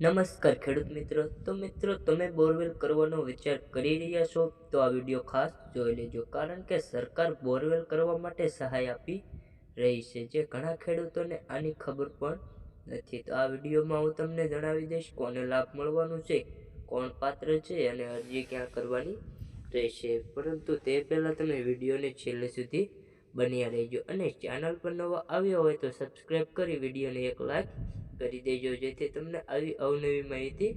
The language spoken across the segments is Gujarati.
નમસ્કાર ખેડૂત મિત્રો. તો મિત્રો, તમે બોરવેલ કરવાનો વિચાર કરી રહ્યા છો, તો આ વીડિયો ખાસ જોઈ લેજો. કારણ કે સરકાર બોરવેલ કરવા માટે સહાય આપી રહી છે. જે ઘણા ખેડૂતોને આની ખબર પણ નથી. તો આ વિડીયોમાં હું તમને જણાવી દઈશ કોને લાભ મળવાનું છે, કોણ પાત્ર છે અને અરજી ક્યાં કરવાની રહેશે. પરંતુ તે પહેલાં તમે વિડીયોને છેલ્લે સુધી બન્યા રહેજો. અને ચેનલ પર નવા આવ્યા હોય તો સબસ્ક્રાઈબ કરી વિડીયોને એક લાઈક કરી દેજો, જેથી તમને આવી અવનવી માહિતી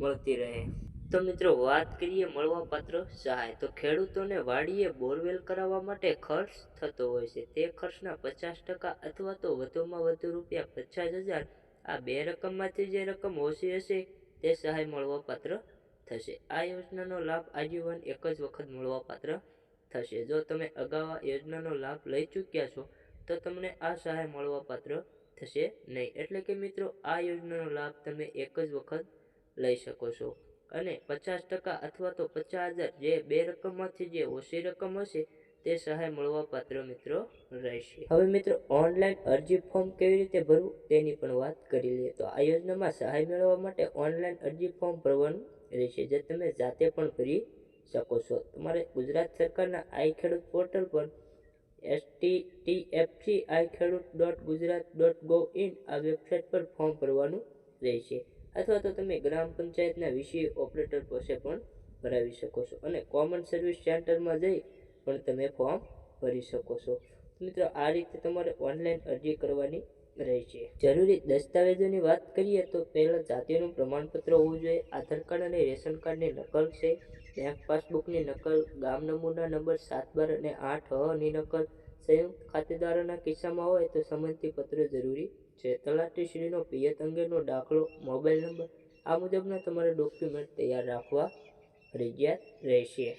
મળતી રહે. તો મિત્રો, વાત કરીએ મળવાપાત્ર સહાય. તો ખેડૂતોને વાડીએ બોરવેલ કરાવવા માટે ખર્ચ થતો હોય છે. તે ખર્ચના પચાસ ટકા અથવા તો વધુમાં વધુ રૂપિયા પચાસ હજાર આ બે રકમમાંથી જે રકમ ઓછી હશે, તે સહાય મળવાપાત્ર થશે. આ યોજનાનો લાભ આજીવન એક જ વખત મળવાપાત્ર થશે. જો તમે અગાઉ યોજનાનો લાભ લઈ ચૂક્યા છો, તો તમને આ સહાય મળવાપાત્ર થશે નહીં. એટલે કે મિત્રો, આ યોજનાનો લાભ તમે એક જ વખત લઈ શકો છો. અને પચાસ ટકા અથવા તો પચાસ હજાર જે બે રકમમાંથી જે ઓછી રકમ હશે, તે સહાય મળવાપાત્ર મિત્રો રહેશે. હવે મિત્રો, ઓનલાઈન અરજી ફોર્મ કેવી રીતે ભરવું તેની પણ વાત કરી લઈએ. તો આ યોજનામાં સહાય મેળવવા માટે ઓનલાઈન અરજી ફોર્મ ભરવાનું રહેશે, જે તમે જાતે પણ ભરી શકો છો. તમારે ગુજરાત સરકારના આઈ ખેડૂત પોર્ટલ પર S T T F I Khedut dot Gujarat dot gov in આ વેબસાઇટ પર ફોર્મ ભરવાનું રહેશે. અથવા તો તમે ગ્રામ પંચાયતના વિષય ઓપરેટર પાસે પણ ભરાવી શકો છો અને કોમન સર્વિસ સેન્ટરમાં જઈ પણ તમે ફોર્મ ભરી શકો છો. મિત્રો, આ રીતે તમારે ઓનલાઈન અરજી કરવાની રહેશે જરૂરી દસ્તાવેજોની વાત કરીએ તો પહેલાં જાતિનું પ્રમાણપત્ર હોવું જોઈએ, આધાર કાર્ડ અને રેશન કાર્ડની નકલ છે, બેંક પાસબુકની નકલ, ગામ નમૂના નંબર સાત બાર અને આઠ હની નકલ, સંયુક્ત ખાતેદારોના કિસ્સામાં હોય તો સંમતિ પત્ર જરૂરી છે. તલાટીશ્રીનો પિયત અંગેનો દાખલો, મોબાઈલ નંબર, આ મુજબના તમારે ડોક્યુમેન્ટ તૈયાર રાખવા ફરજિયાત રહેશે.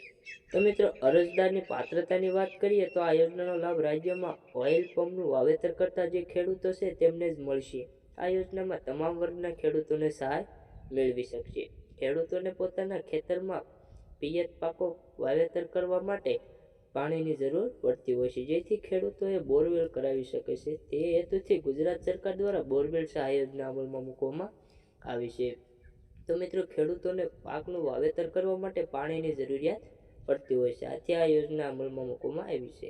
તો મિત્રો, અરજદારની પાત્રતાની વાત કરીએ તો આ યોજનાનો લાભ રાજ્યમાં ઓઇલ પંપનું વાવેતર કરતા જે ખેડૂતો છે તેમને જ મળશે. આ યોજનામાં તમામ વર્ગના ખેડૂતોને સહાય મેળવી શકશે. ખેડૂતોને પોતાના ખેતરમાં પિયત પાકો વાવેતર કરવા માટે પાણીની જરૂર પડતી હોય છે. જેથી ખેડૂતોએ બોરવેલ કરાવી શકે છે. તે હેતુથી ગુજરાત સરકાર દ્વારા બોરવેલ સહાય યોજના અમલમાં મૂકવામાં આવી છે. તો મિત્રો ખેડૂતોને પાકનું વાવેતર કરવા માટે પાણીની જરૂરિયાત પડતી હોય છે. આથી આ યોજના અમલમાં મૂકવામાં આવી છે.